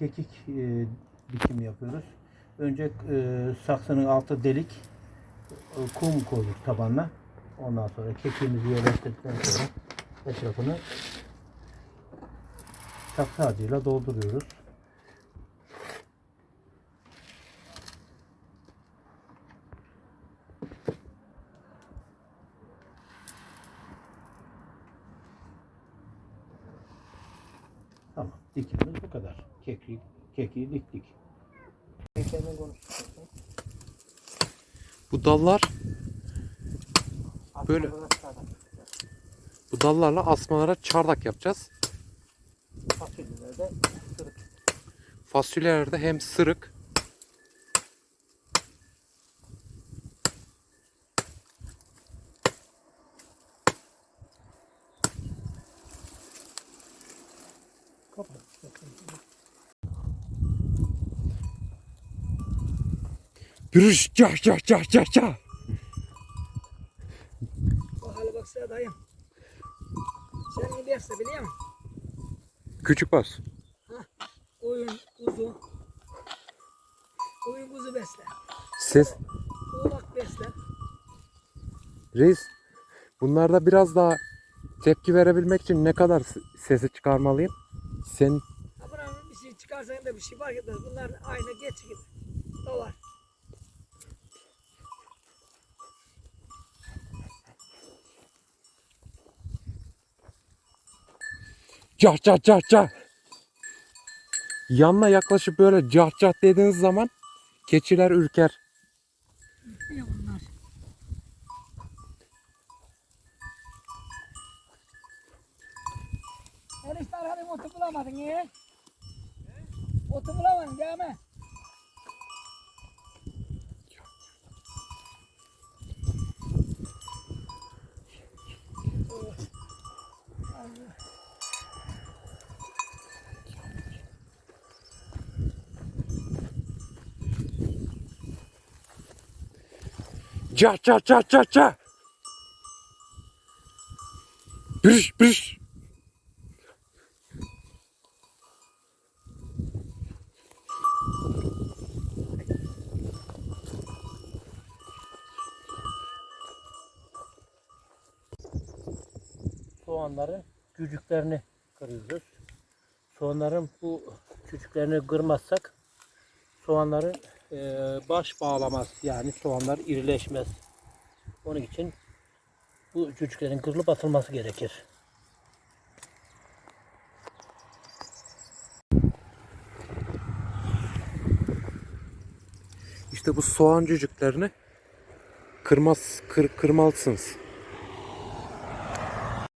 kekik e, dikimi yapıyoruz. Önce e, saksının altı delik e, kum koyduk tabanına. Ondan sonra kekiğimizi yerleştirdikten sonra etrafını saksı harcıyla dolduruyoruz. Tamam. Dikimimiz bu kadar. Kekiği, kekiği diktik. Konuşuyorsun. Bu dallar Böyle. bu dallarla asmalara çardak yapacağız. Fasulyelerde sırık. Fasulyelerde hem sırık Kapat. Pürüş cah cah cah cah cah. O hale baksana dayım. Sen ne derse biliyor musun? Küçük bas. Koyun, kuzu. Koyun kuzu besle. Ses. Oğlak besle. Reis. Bunlarda biraz daha tepki verebilmek için ne kadar sesi çıkarmalıyım? Sen buranın bir şey çıkarsan da bir şey fark etmez. Bunlar aynı geç gibi. Dolar. cah cah cah cah. Yanına yaklaşıp böyle cah cah dediğiniz zaman keçiler ürker. Ne otu bulamadın ya. Otu bulamadın değil mi? Cah cah cah cah cah. Pürüş Soğanların cücüklerini kırıyoruz. Soğanların bu küçüklerini kırmazsak soğanların e, baş bağlamaz. Yani soğanlar irileşmez. Onun için bu cücüklerin kırılıp atılması gerekir. İşte bu soğan cücüklerini kırmaz, kır, kırmalısınız.